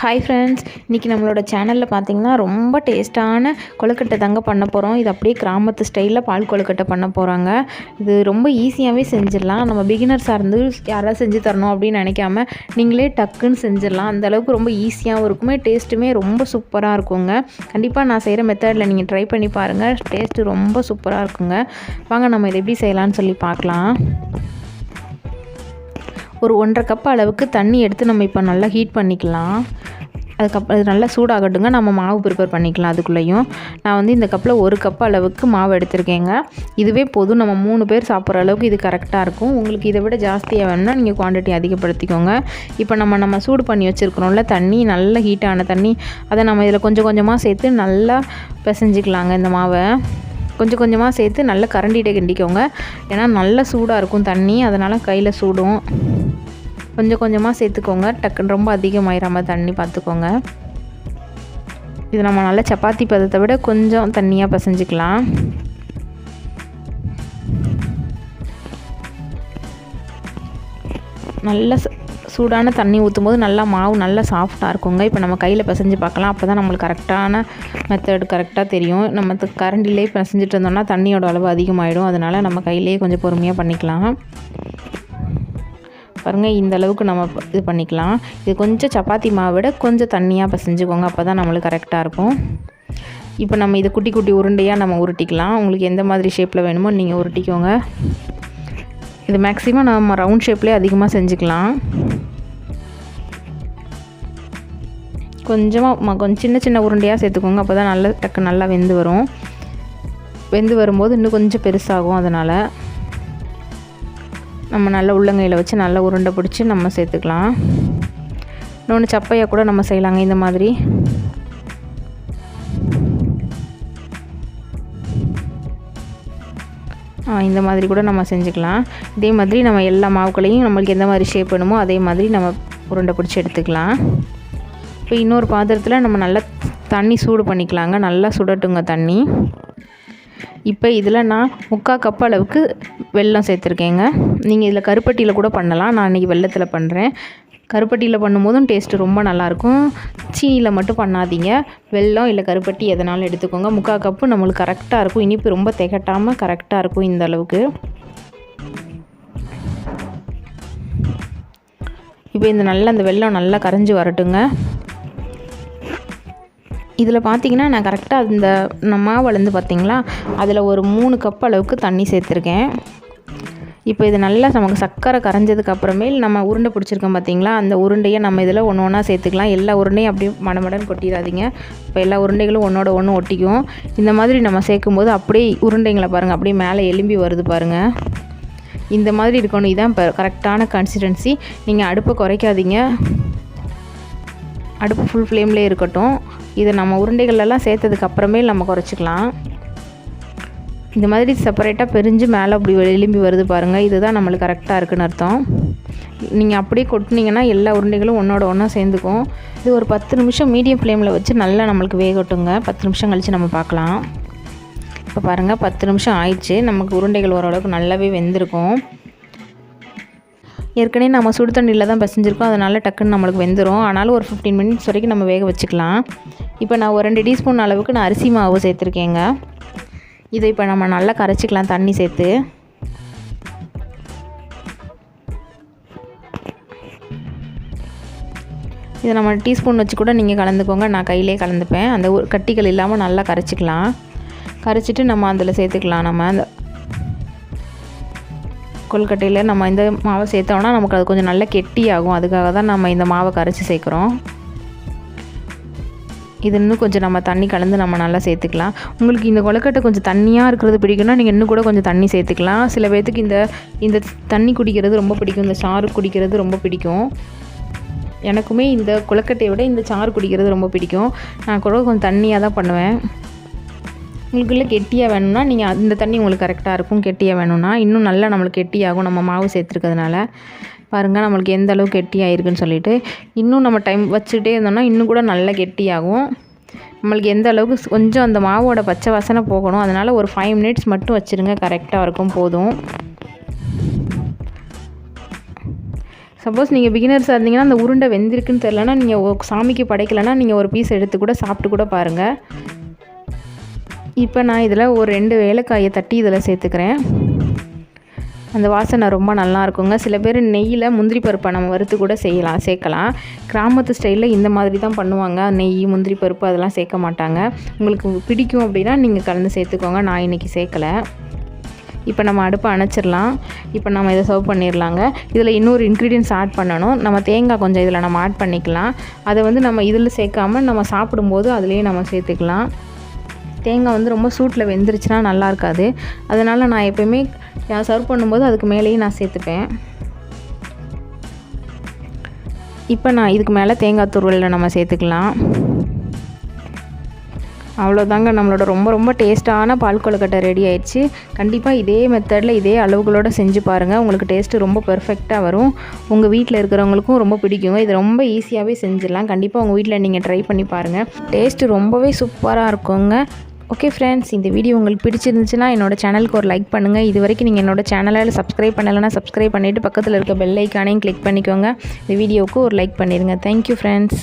Hi friends இன்றைக்கி நம்மளோட சேனலில் பார்த்தீங்கன்னா ரொம்ப டேஸ்ட்டான கொழுக்கட்டை தாங்க பண்ண போகிறோம் இது அப்படியே கிராமத்து ஸ்டைலில் பால் கொழுக்கட்டை பண்ண போகிறாங்க இது ரொம்ப ஈஸியாகவே செஞ்சிடலாம். நம்ம பிகினர்ஸாக இருந்து யாராவது செஞ்சு தரணும் அப்படின்னு நினைக்காம நீங்களே டக்குன்னு செஞ்சிடலாம். அந்தளவுக்கு ரொம்ப ஈஸியாகவும் இருக்குமே டேஸ்ட்டுமே ரொம்ப சூப்பராக இருக்குங்க. கண்டிப்பாக நான் செய்கிற மெத்தடில் நீங்கள் ட்ரை பண்ணி பாருங்கள் டேஸ்ட்டு ரொம்ப சூப்பராக இருக்குங்க. வாங்க நம்ம இதை எப்படி செய்யலான்னு சொல்லி பார்க்கலாம் ஒரு ஒன்றரை கப் அளவுக்கு தண்ணி எடுத்து நம்ம இப்போ நல்லா ஹீட் பண்ணிக்கலாம். அதுக்கப்புறம் அது நல்லா சூடாகட்டுங்க. நம்ம மாவு ப்ரிப்பேர் பண்ணிக்கலாம் அதுக்குள்ளேயும். நான் வந்து இந்த கப்பில் ஒரு கப் அளவுக்கு மாவு எடுத்திருக்கேங்க. இதுவே போதும். நம்ம மூணு பேர் சாப்பிட்ற அளவுக்கு இது கரெக்டாக இருக்கும். உங்களுக்கு இதை விட ஜாஸ்தியாக வேணும்னா நீங்கள் குவான்டிட்டி அதிகப்படுத்திக்கோங்க. இப்போ நம்ம நம்ம சூடு பண்ணி வச்சுருக்கிறோம்ல தண்ணி நல்ல ஹீட்டான தண்ணி அதை நம்ம இதில் கொஞ்சம் கொஞ்சமாக சேர்த்து நல்லா பிசைஞ்சிக்கலாங்க இந்த மாவை. கொஞ்சம் கொஞ்சமாக சேர்த்து நல்லா கரண்டிகிட்டே கிண்டிக்கோங்க. ஏன்னா நல்ல சூடாக இருக்கும் தண்ணி. அதனால் கையில் சூடும். கொஞ்சம் கொஞ்சமாக சேர்த்துக்கோங்க. டக்குன்னு ரொம்ப அதிகமாயிராமல் தண்ணி பார்த்துக்கோங்க இது நம்ம நல்லா சப்பாத்தி பதத்தை விட கொஞ்சம் தண்ணியாக பசைஞ்சிக்கலாம். நல்ல சூடான தண்ணி ஊற்றும் போது நல்லா மாவு நல்லா சாஃப்டாக இருக்குங்க. இப்போ நம்ம கையில் பிசைஞ்சு பார்க்கலாம். அப்போ தான் நம்மளுக்கு கரெக்டான மெத்தட் கரெக்டாக தெரியும். நம்ம கரண்டிலே பிசைஞ்சிட்டு இருந்தோம்னா தண்ணியோட அளவு அதிகமாகிடும் அதனால் நம்ம கையிலேயே கொஞ்சம் பொறுமையாக பண்ணிக்கலாம். பாருங்கள் இந்த அளவுக்கு நம்ம இது பண்ணிக்கலாம். இது கொஞ்சம் சப்பாத்தி மாவை விட கொஞ்சம் தண்ணியாக பிசைஞ்சுக்கோங்க அப்போ தான் நம்மளுக்கு கரெக்டாக இருக்கும். இப்போ நம்ம இதை குட்டி குட்டி உருண்டையாக நம்ம உருட்டிக்கலாம். உங்களுக்கு எந்த மாதிரி ஷேப்பில் வேணுமோ நீங்கள் உருட்டிக்கோங்க. இது மேக்ஸிமம் நம்ம ரவுண்ட் ஷேப்லேயே அதிகமாக செஞ்சுக்கலாம். கொஞ்சமாக கொஞ்சம் சின்ன சின்ன உருண்டையாக சேர்த்துக்கோங்க அப்போ தான் நல்லா டக்கு நல்லா வெந்து வரும். வெந்து வரும்போது இன்னும் கொஞ்சம் பெருசாகும் அதனால். நம்ம நல்லா உள்ளங்கையில் வச்சு நல்லா உருண்டை பிடிச்சி நம்ம சேர்த்துக்கலாம். இன்னொன்று சப்பையாக கூட நம்ம செய்யலாங்க இந்த மாதிரி. இந்த மாதிரி கூட நம்ம செஞ்சுக்கலாம். இதே மாதிரி நம்ம எல்லா மாவுக்களையும் நம்மளுக்கு எந்த மாதிரி ஷேப் வேணுமோ அதே மாதிரி நம்ம உருண்டை பிடிச்சி எடுத்துக்கலாம். இப்போ இன்னொரு பாத்திரத்தில் நம்ம நல்லா தண்ணி சூடு பண்ணிக்கலாங்க நல்லா சுடட்டுங்க தண்ணி. இப்போ இதில் நான் முக்கால் கப் அளவுக்கு வெல்லம் சேர்த்துருக்கேங்க. நீங்கள் இதில் கருப்பட்டியில் கூட பண்ணலாம். நான் இன்றைக்கி வெள்ளத்தில் பண்ணுறேன். கருப்பட்டியில் பண்ணும்போதும் டேஸ்ட்டு ரொம்ப நல்லாயிருக்கும். சீனியில் மட்டும் பண்ணாதீங்க. வெல்லம் இல்லை கருப்பட்டி எதனாலும் எடுத்துக்கோங்க. முக்கால் கப்பு நம்மளுக்கு கரெக்டாக இருக்கும். இனிப்பு ரொம்ப திகட்டாமல் கரெக்டாக இருக்கும் இந்த அளவுக்கு. இப்போ இந்த நல்லா அந்த வெல்லம் நல்லா கரைஞ்சி வரட்டுங்க. இதில் பார்த்தீங்கன்னா நான் கரெக்டாக இந்த மாவுலேருந்து பார்த்தீங்களா? அதில் ஒரு மூணு கப் அளவுக்கு தண்ணி சேர்த்துருக்கேன். இப்போ இது நல்லா நமக்கு சர்க்கரை கரைஞ்சதுக்கு அப்புறமேல் நம்ம உருண்டை பிடிச்சிருக்கோம் பார்த்தீங்களா? அந்த உருண்டையை நம்ம இதில் ஒன்று ஒன்றா சேர்த்துக்கலாம். எல்லா உருண்டையும் அப்படியே மடமடன்னு கொட்டிடாதீங்க. இப்போ எல்லா உருண்டைகளும் ஒன்றோட ஒன்று ஒட்டிக்கும். இந்த மாதிரி நம்ம சேர்க்கும் போது அப்படியே உருண்டைங்களை பாருங்கள் அப்படியே மேலே எலும்பி வருது பாருங்கள் இந்த மாதிரி இருக்கணும். இதுதான் இப்போ கரெக்டான கன்சிஸ்டன்சி நீங்கள் அடுப்பை குறைக்காதீங்க. அடுப்பு ஃபுல் ஃப்ளேம்லேயே இருக்கட்டும். இதை நம்ம உருண்டைகளெல்லாம் சேர்த்ததுக்கு அப்புறமே நம்ம குறைச்சிக்கலாம். இந்த மாதிரி செப்பரேட்டாக பிரிஞ்சு மேலே அப்படி எலும்பி வருது பாருங்கள் இதுதான் நம்மளுக்கு கரெக்டாக இருக்குன்னு அர்த்தம். நீங்கள் அப்படியே கொட்டினீங்கன்னா எல்லா உருண்டைகளும் ஒன்றோட ஒன்றா சேர்ந்துக்கும். இது ஒரு பத்து நிமிஷம் மீடியம் ஃப்ளேமில் வச்சு நல்லா நம்மளுக்கு வேகட்டுங்க. பத்து நிமிஷம் கழித்து நம்ம பார்க்கலாம். இப்போ பாருங்கள் பத்து நிமிஷம் ஆயிடுச்சு. நமக்கு உருண்டைகள் ஓரளவுக்கு நல்லாவே வெந்திருக்கும். ஏற்கனவே நம்ம சுடு தண்ணியில் தான் பசஞ்சிருக்கோம். அதனால் டக்குன்னு நம்மளுக்கு வெந்துடும் ஆனாலும் ஒரு ஃபிஃப்டீன் மினிட்ஸ் வரைக்கும் நம்ம வேக வச்சுக்கலாம். இப்போ நான் ஒரு ரெண்டு டீஸ்பூன் அளவுக்கு நான் அரிசி மாவு சேர்த்துருக்கேங்க. இதை இப்போ நம்ம நல்லா கரைச்சிக்கலாம் தண்ணி சேர்த்து. இதை நம்ம டீஸ்பூன் வச்சு கூட நீங்கள் கலந்துக்கோங்க. நான் கையிலே கலந்துப்பேன். அந்த கட்டிகள் இல்லாமல் நல்லா கரைச்சிக்கலாம். கரைச்சிட்டு நம்ம அதில் சேர்த்துக்கலாம். நம்ம அந்த கொல்கட்டையில் நம்ம இந்த மாவை சேர்த்தோம்னா நமக்கு அது கொஞ்சம் நல்லா கெட்டியாகும். அதுக்காக தான் நம்ம இந்த மாவை கரைச்சி சேர்க்குறோம். இது இன்னும் கொஞ்சம் நம்ம தண்ணி கலந்து நம்ம நல்லா சேர்த்துக்கலாம். உங்களுக்கு இந்த கொலக்கட்டை கொஞ்சம் தண்ணியாக இருக்கிறது பிடிக்கும்னா நீங்கள் இன்னும் கூட கொஞ்சம் தண்ணி சேர்த்துக்கலாம். சில பேர்த்துக்கு இந்த இந்த தண்ணி குடிக்கிறது ரொம்ப பிடிக்கும். இந்த சாறு குடிக்கிறது ரொம்ப பிடிக்கும். எனக்குமே இந்த கொலக்கட்டையை விட இந்த சாறு குடிக்கிறது ரொம்ப பிடிக்கும். நான் கூட கொஞ்சம் தண்ணியாக தான் பண்ணுவேன். உங்களுக்குள்ளே கெட்டியாக வேணும்னா நீங்கள் அந்த தண்ணி உங்களுக்கு கரெக்டாக இருக்கும் கெட்டியாக வேணும்னா இன்னும் நல்லா நம்மளுக்கு கெட்டியாகும். நம்ம மாவு சேர்த்துருக்கிறதுனால. பாருங்கள் நம்மளுக்கு எந்த அளவுக்கு கெட்டியாகிருக்குன்னு சொல்லிட்டு. இன்னும் நம்ம டைம் வச்சுக்கிட்டே இருந்தோம்னா இன்னும் கூட நல்லா கெட்டியாகும். நம்மளுக்கு எந்த அளவுக்கு கொஞ்சம் அந்த மாவோட பச்சை வாசனை போகணும். அதனால் ஒரு ஃபைவ் மினிட்ஸ் மட்டும் வச்சுருங்க. கரெக்டாக இருக்கும் போதும். சப்போஸ் நீங்கள் பிகினர்ஸாக இருந்தீங்கன்னா அந்த உருண்டை வெந்திருக்குன்னு தெரிலனா நீங்கள் சாமிக்கு படைக்கலைன்னா நீங்கள் ஒரு பீஸ் எடுத்து கூட சாப்பிட்டு கூட பாருங்கள் இப்போ நான் இதில் ஒரு ரெண்டு ஏலக்காயை தட்டி இதில் சேர்த்துக்கிறேன். அந்த வாசனை ரொம்ப நல்லா இருக்குங்க. சில பேர் நெய்யில் முந்திரி பருப்பை நம்ம வறுத்து கூட செய்யலாம் சேர்க்கலாம். கிராமத்து ஸ்டைலில் இந்த மாதிரி தான் பண்ணுவாங்க. நெய் முந்திரி பருப்பு அதெல்லாம் சேர்க்க மாட்டாங்க. உங்களுக்கு பிடிக்கும் அப்படின்னா நீங்கள் கலந்து சேர்த்துக்கோங்க. நான் இன்றைக்கி சேர்க்கலை. இப்போ நம்ம அடுப்பை அணைச்சிடலாம். இப்போ நம்ம இதை சர்வ் பண்ணிடலாங்க. இதில் இன்னொரு இன்க்ரீடியன்ஸ் ஆட் பண்ணணும். நம்ம தேங்காய் கொஞ்சம் இதில் நம்ம ஆட் பண்ணிக்கலாம். அதை வந்து நம்ம இதில் சேர்க்காம நம்ம சாப்பிடும்போது அதுலேயே நம்ம சேர்த்துக்கலாம். தேங்காய் வந்து ரொம்ப சூட்டில் வெந்துருச்சுன்னா நல்லா இருக்காது அதனால் நான் எப்போயுமே நான் சர்வ் பண்ணும்போது அதுக்கு மேலேயும் நான் சேர்த்துப்பேன். இப்போ நான் இதுக்கு மேலே தேங்காய் துருவலில் நம்ம சேர்த்துக்கலாம். அவ்வளோதாங்க நம்மளோட ரொம்ப ரொம்ப டேஸ்ட்டான பால் கொழுக்கட்டை ரெடி ஆயிடுச்சு. கண்டிப்பாக இதே மெத்தடில் இதே அளவுகளோடு செஞ்சு பாருங்கள் உங்களுக்கு டேஸ்ட்டு ரொம்ப பெர்ஃபெக்டாக வரும். உங்கள் வீட்டில் இருக்கிறவங்களுக்கும் ரொம்ப பிடிக்குங்க. இது ரொம்ப ஈஸியாகவே செஞ்சிடலாம். கண்டிப்பாக உங்கள் வீட்டில் நீங்கள் ட்ரை பண்ணி பாருங்கள் டேஸ்ட்டு ரொம்பவே சூப்பராக இருக்குங்க. ஓகே ஃப்ரெண்ட்ஸ் இந்த வீடியோ உங்களுக்கு பிடிச்சிருந்துச்சுன்னா என்னோட சேனலுக்கு ஒரு லைக் பண்ணுங்கள் இது வரைக்கும் நீங்கள் என்னோட சேனலில் சப்ஸ்கிரைப் பண்ணலைன்னா சப்ஸ்கிரைப் பண்ணிவிட்டு பக்கத்தில் இருக்க பெல் ஐக்கானையும் கிளிக் பண்ணிக்கோங்க. இந்த வீடியோவுக்கு ஒரு லைக் பண்ணிடுங்க தேங்க்யூ ஃப்ரெண்ட்ஸ்